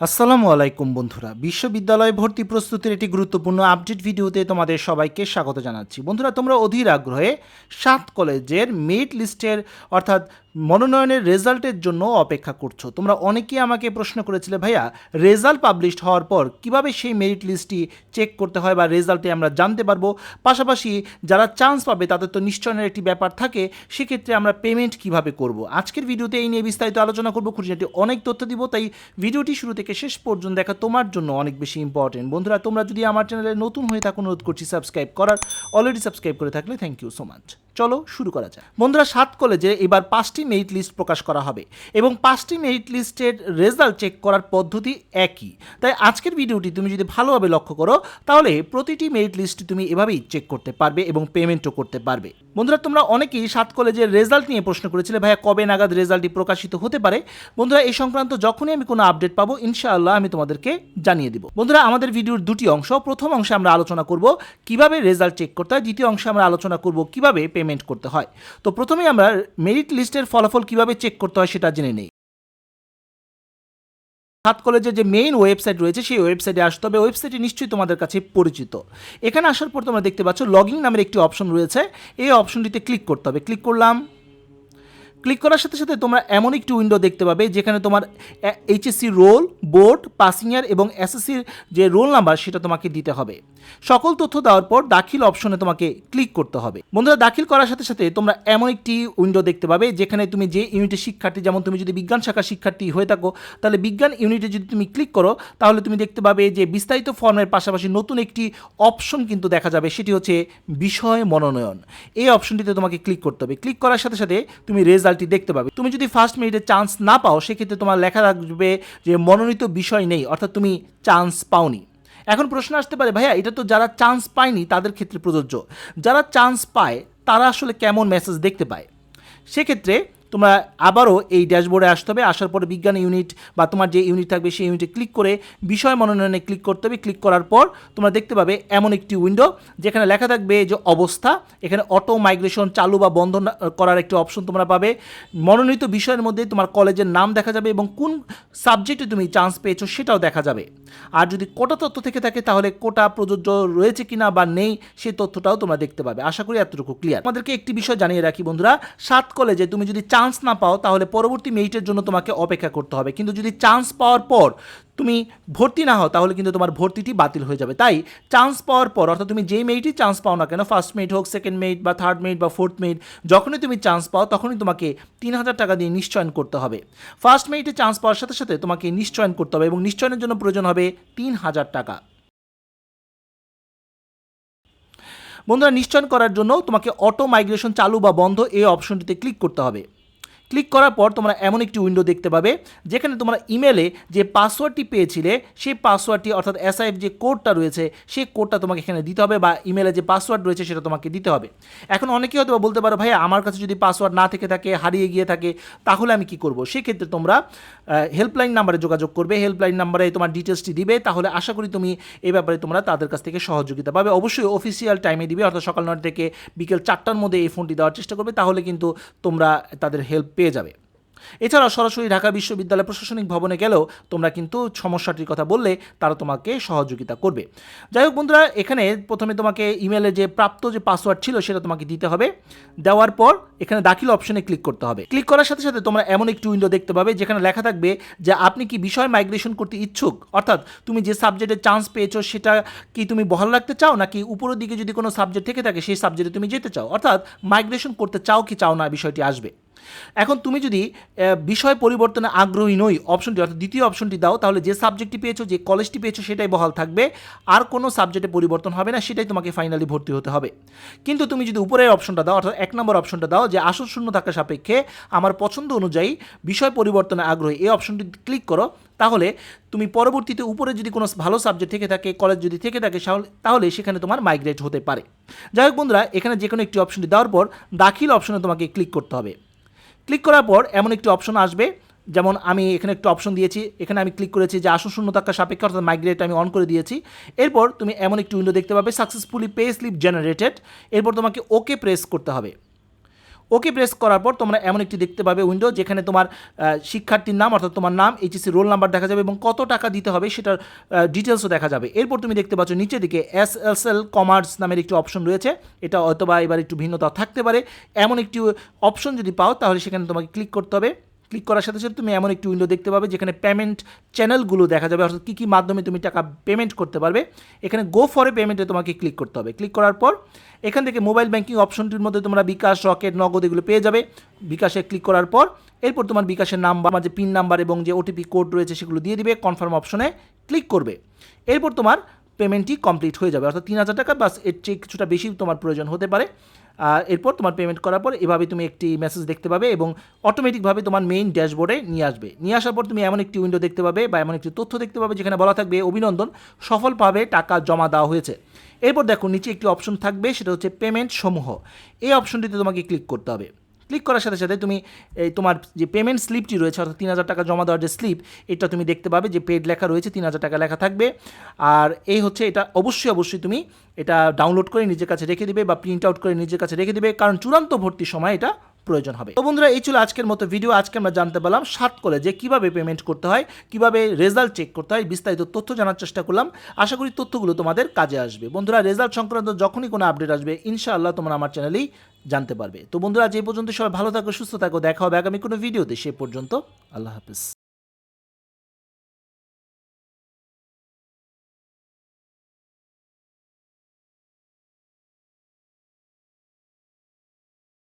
আসসালামু আলাইকুম বন্ধুরা। বিশ্ববিদ্যালয় ভর্তি প্রস্তুতির একটি গুরুত্বপূর্ণ আপডেট ভিডিওতে তোমাদের সবাইকে স্বাগত জানাচ্ছি। বন্ধুরা, তোমরা অধীর আগ্রহে সাত কলেজের মেরিট লিস্টের অর্থাৎ মনোনয়নের রেজাল্টের জন্য অপেক্ষা করছ। তোমরা অনেকেই আমাকে প্রশ্ন করেছিলে, ভাইয়া, রেজাল্ট পাবলিশড হওয়ার পর কীভাবে সেই মেরিট লিস্টটি চেক করতে হয় বা রেজাল্টে আমরা জানতে পারব? পাশাপাশি যারা চান্স পাবে, তাদের তো নিশ্চয়নের একটি ব্যাপার থাকে, সেক্ষেত্রে আমরা পেমেন্ট কীভাবে করব? আজকের ভিডিওতে এই নিয়ে বিস্তারিত আলোচনা করব, খুঁটিনাটি অনেক তথ্য দিব, তাই ভিডিওটি শুরু থেকে শেষ পর্যন্ত দেখা তোমার জন্য অনেক বেশি ইম্পর্টেন্ট বন্ধুরা, তোমরা যদি আমার চ্যানেলে নতুন হয়ে থাকো, অনুরোধ করছি সাবস্ক্রাইব করার অলরেডি সাবস্ক্রাইব করে থাকলে থ্যাংক ইউ সো মাচ চলো শুরু করা যায় বন্ধুরা, সাত কলেজে এবার পাঁচটি মেরিট লিস্ট প্রকাশ করা হবে এবং পাঁচটি মেরিট লিস্টের রেজাল্ট চেক করার পদ্ধতি একই। তাই আজকের ভিডিওটি তুমি যদি ভালোভাবে লক্ষ্য করো, তাহলে প্রতিটি মেরিট লিস্ট তুমি এভাবেই চেক করতে পারবে এবং পেমেন্টও করতে পারবে। বন্ধুরা, তোমরা অনেকেই সাত কলেজের রেজাল্ট নিয়ে প্রশ্ন করেছিলে, ভাইয়া, কবে নাগাদ রেজাল্টটি প্রকাশিত হতে পারে? বন্ধুরা এই সংক্রান্ত যখনই আমি কোনো আপডেট পাবো, ইনশাআল্লাহ আমি তোমাদেরকে জানিয়ে দিব। বন্ধুরা, আমাদের ভিডিওর দুটি অংশ, প্রথম অংশে আমরা আলোচনা করব কীভাবে রেজাল্ট চেক করতে হয়, দ্বিতীয় অংশে আমরা আলোচনা করব কীভাবে পেমেন্ট করতে হয়। তো প্রথমেই আমরা মেরিট লিস্টের ফলাফল কীভাবে চেক করতে হয় সেটা জেনে নেই। সাত কলেজের যে মেইন ওয়েবসাইট রয়েছে, সেই ওয়েবসাইটে আসতে হবে। ওয়েবসাইটটি নিশ্চয়ই তোমাদের কাছে পরিচিত। এখানে আসার পর তোমরা দেখতে পাচ্ছ লগইন নামের একটি অপশন রয়েছে। এই অপশনটিতে ক্লিক করতে হবে। ক্লিক করলাম। ক্লিক করার সাথে সাথে তোমরা এমন একটি উইন্ডো দেখতে পাবে যেখানে তোমার HSC roll board passing year এবং এসএসসির যে রোল নাম্বার সেটা তোমাকে দিতে হবে। সকল তথ্য দেওয়ার পর দাখিল অপশনে তোমাকে ক্লিক করতে হবে। বন্ধুরা, দাখিল করার সাথে সাথে তোমরা এমন একটি উইন্ডো দেখতে পাবে যেখানে তুমি যে ইউনিটের শিক্ষার্থী, যেমন তুমি যদি বিজ্ঞান শাখার শিক্ষার্থী হয়ে থাকো, তাহলে বিজ্ঞান ইউনিটে যদি তুমি ক্লিক করো, তাহলে তুমি দেখতে পাবে যে বিস্তারিত ফর্মের পাশাপাশি নতুন একটি অপশন কিন্তু দেখা যাবে, সেটি হচ্ছে বিষয় মনোনয়ন। এই অপশনটিতে তোমাকে ক্লিক করতে হবে। ক্লিক করার সাথে সাথে তুমি রেজাল্টটি দেখতে পাবে। তুমি যদি ফার্স্ট মিনিটে চান্স না পাও, সেক্ষেত্রে তোমার লেখা থাকবে যে মনোনীত বিষয় নেই, অর্থাৎ তুমি চান্স পাওনি। এখন প্রশ্ন আসতে পারে, ভাইয়া, এটা তো যারা চান্স পায়নি, তাদের ক্ষেত্রে প্রযোজ্য। যারা চান্স পায়, তারা আসলে কেমন মেসেজ দেখতে পায়? সেক্ষেত্রে তোমরা আবারও এই ড্যাশবোর্ডে আসতে হবে। আসার পরে বিজ্ঞান ইউনিট বা তোমার যে ইউনিট থাকবে সেই ইউনিটে ক্লিক করে বিষয় মনোনয়নে ক্লিক করতে হবে। ক্লিক করার পর তোমরা দেখতে পাবে এমন একটি উইন্ডো যেখানে লেখা থাকবে যে অবস্থা। এখানে অটো মাইগ্রেশন চালু বা বন্ধ করার একটি অপশন তোমরা পাবে। মনোনীত বিষয়ের মধ্যে তোমার কলেজের নাম দেখা যাবে এবং কোন সাবজেক্টে তুমি চান্স পেয়েছ সেটাও দেখা যাবে। আর যদি কোটা তথ্য থেকে থাকে, তাহলে কোটা প্রযোজ্য রয়েছে কিনা বা নেই সেই তথ্যটাও তোমরা দেখতে পাবে। আশা করি এতটুকু ক্লিয়ার আমাদেরকে একটি বিষয় জানিয়ে রাখি বন্ধুরা, সাত কলেজে তুমি যদি চান্স না পাও, তাহলে পরবর্তী মেরিটের জন্য তোমাকে অপেক্ষা করতে হবে। কিন্তু যদি চান্স পাওয়ার পর তুমি ভর্তি না হও, তাহলে কিন্তু তোমার ভর্তিটি বাতিল হয়ে যাবে। তাই চান্স পাওয়ার পর, অর্থাৎ তুমি যেই মেরিটই চান্স পাও না কেন ফার্স্ট মেরিট হোক সেকেন্ড মেরিট বা থার্ড মেরিট বা ফোর্থ মেরিট যখনই তুমি চান্স পাও, তখনই তোমাকে তিন হাজার টাকা দিয়ে নিশ্চয়ন করতে হবে। ফার্স্ট মেরিটে চান্স পাওয়ার সাথে সাথে তোমাকে নিশ্চয়ন করতে হবে এবং নিশ্চয়নের জন্য প্রয়োজন হবে তিন হাজার টাকা। বন্ধুরা, নিশ্চয়ন করার জন্য তোমাকে অটো মাইগ্রেশন চালু বা বন্ধ এই অপশনটিতে ক্লিক করতে হবে। ক্লিক করার পর তোমরা এমন একটি উইন্ডো দেখতে পাবে, যেখানে তোমরা ইমেলে যে পাসওয়ার্ডটি পেয়েছিলে, সেই পাসওয়ার্ডটি অর্থাৎ এসআইএফ যে কোডটা রয়েছে, সেই কোডটা তোমাকে এখানে দিতে হবে বা ইমেলে যে পাসওয়ার্ড রয়েছে সেটা তোমাকে দিতে হবে। এখন অনেকেই হয়তো বলতে পারো ভাই আমার কাছে যদি পাসওয়ার্ড না থেকে থাকে, হারিয়ে গিয়ে থাকে, তাহলে আমি কি করব? সেক্ষেত্রে তোমরা হেল্পলাইন নাম্বারে যোগাযোগ করবে হেল্পলাইন নাম্বারে তোমার ডিটেলসটি দিবে, তাহলে আশা করি তুমি এই ব্যাপারে তোমরা তাদের কাছ থেকে সহযোগিতা পাবে। অবশ্যই অফিসিয়াল টাইমে দিবে, অর্থাৎ সকাল নটা থেকে বিকেল চারটার মধ্যে এই ফোনটি দেওয়ার চেষ্টা করবে, তাহলে কিন্তু তোমরা তাদের হেল্প যাবে। এছাড়াও সরাসরি ঢাকা বিশ্ববিদ্যালয় প্রশাসনিক ভবনে গেলেও তোমরা কিন্তু সমস্যাটির কথা বললে, তারা তোমাকে সহযোগিতা করবে। যাই হোক বন্ধুরা, এখানে প্রথমে তোমাকে ইমেলে যে প্রাপ্ত যে পাসওয়ার্ড ছিল সেটা তোমাকে দিতে হবে। দেওয়ার পর এখানে দাখিল অপশনে ক্লিক করতে হবে। ক্লিক করার সাথে সাথে তোমরা এমন একটি উইন্ডো দেখতে পাবে, যেখানে লেখা থাকবে যে আপনি কি বিষয় মাইগ্রেশন করতে ইচ্ছুক? অর্থাৎ তুমি যে সাবজেক্টে চান্স পেয়েছ সেটা কি তুমি বহাল রাখতে চাও, নাকি উপরের দিকে যদি কোনো সাবজেক্ট থেকে থাকে, সেই সাবজেক্টে তুমি যেতে চাও? অর্থাৎ মাইগ্রেশন করতে চাও কি চাও না বিষয়টি আসবে। এখন তুমি যদি বিষয় পরিবর্তনে আগ্রহী নই অপশনটি অর্থাৎ দ্বিতীয় অপশনটি দাও, তাহলে যে সাবজেক্টটি পেয়েছ, যে কলেজটি পেয়েছ, সেটাই বহাল থাকবে। আর কোনো সাবজেক্টে পরিবর্তন হবে না, সেটাই তোমাকে ফাইনালি ভর্তি হতে হবে। কিন্তু তুমি যদি উপরের অপশনটা দাও, অর্থাৎ এক নম্বর অপশনটা দাও, যে আসল শূন্য থাকা সাপেক্ষে আমার পছন্দ অনুযায়ী বিষয় পরিবর্তনে আগ্রহী, এই অপশনটি ক্লিক করো, তাহলে তুমি পরবর্তীতে উপরে যদি কোনো ভালো সাবজেক্ট থেকে থাকে কলেজ যদি থেকে থাকে তাহলে সেখানে তোমার মাইগ্রেট হতে পারে। যাই হোক বন্ধুরা, এখানে যে কোনো একটি অপশনটি দেওয়ার পর দাখিল অপশনে তোমাকে ক্লিক করতে হবে। ক্লিক করার পর এমন একটি অপশন আসবে, যেমন আমি এখানে একটু অপশন দিয়েছি, এখানে আমি ক্লিক করেছি যে আসন থাকার সাপেক্ষে অর্থাৎ মাইগ্রেট আমি অন করে দিয়েছি। এরপর তুমি এমন একটি উইন্ডো দেখতে পাবে সাকসেসফুলি পে স্লিপ জেনারেটেড এরপর তোমাকে ওকে প্রেস করতে হবে। ওকে প্রেস করার পর তোমরা এমন একটি দেখতে পাবে উইন্ডো যেখানে তোমার শিক্ষার্থীর নাম অর্থাৎ তোমার নাম এইচএসসি রোল নাম্বার দেখা যাবে এবং কত টাকা দিতে হবে সেটার ডিটেলসও দেখা যাবে। এরপর তুমি দেখতে পাচ্ছ নিচের দিকে এস এস এল কমার্স নামের একটি অপশন রয়েছে। এটা হয়তোবা এবার একটু ভিন্নতা থাকতে পারে। এমন একটি অপশন যদি পাও তাহলে সেখানে তোমাকে ক্লিক করতে হবে। ক্লিক করার সাথে সাথে তুমি এমন একটি উইন্ডো দেখতে পাবে যেখানে পেমেন্ট চ্যানেলগুলো দেখা যাবে। অর্থাৎ কী কী মাধ্যমে তুমি টাকা পেমেন্ট করতে পারবে। এখানে গো ফরে পেমেন্টে তোমাকে ক্লিক করতে হবে। ক্লিক করার পর এখান থেকে মোবাইল ব্যাঙ্কিং অপশনটির মধ্যে তোমরা বিকাশ রকেট নগদ এগুলো পেয়ে যাবে। বিকাশে ক্লিক করার পর এরপর তোমার বিকাশের নাম্বার আমার যে পিন নাম্বার এবং যে ওটিপি কোড রয়েছে সেগুলো দিয়ে দিবে। কনফার্ম অপশনে ক্লিক করবে। এরপর তোমার পেমেন্টটি কমপ্লিট হয়ে যাবে। অর্থাৎ তিন হাজার টাকা, বাসের চেয়ে কিছুটা বেশি তোমার প্রয়োজন হতে পারে। এরপর তোমার পেমেন্ট করার পর এভাবে তুমি একটি মেসেজ দেখতে পাবে এবং অটোমেটিকভাবে তোমার মেইন ড্যাশবোর্ডে নিয়ে আসবে। নিয়ে আসার পর তুমি এমন একটি উইন্ডো দেখতে পাবে বা এমন একটি তথ্য দেখতে পাবে যেখানে বলা থাকবে অভিনন্দন, সফলভাবে টাকা জমা দেওয়া হয়েছে। এরপর দেখো, নিচে একটি অপশন থাকবে, সেটা হচ্ছে পেমেন্ট সমূহ। এই অপশনটিতে তোমাকে ক্লিক করতে হবে। ক্লিক করার সাথে সাথে তুমি, এই তোমার যে পেমেন্ট স্লিপটি রয়েছে, অর্থাৎ তিন হাজার টাকা জমা দেওয়ার যে স্লিপ এটা তুমি দেখতে পাবে যে পেড লেখা রয়েছে, তিন হাজার টাকা লেখা থাকবে। আর এই হচ্ছে এটা অবশ্যই অবশ্যই তুমি এটা ডাউনলোড করে নিজের কাছে রেখে দেবে বা প্রিন্ট আউট করে নিজের কাছে রেখে দেবে। কারণ চূড়ান্ত ভর্তির সময় এটা প্রয়োজন হবে। তো বন্ধুরা, এই ছিল আজকের মতো ভিডিও আজকে আমরা জানতে পারলাম সাত কলেজে কীভাবে পেমেন্ট করতে হয়, কীভাবে রেজাল্ট চেক করতে হয়, বিস্তারিত তথ্য জানার চেষ্টা করলাম। আশা করি তথ্যগুলো তোমাদের কাজে আসবে। বন্ধুরা রেজাল্ট সংক্রান্ত যখনই কোনো আপডেট আসবে, ইনশাআল্লাহ তোমরা আমার চ্যানেলেই জানতে পারবে। তো বন্ধুরা যে পর্যন্ত সবাই ভালো থাকো, সুস্থ থাকো। দেখা হবে আগামী কোনো ভিডিওতে সে পর্যন্ত আল্লাহ হাফিজ।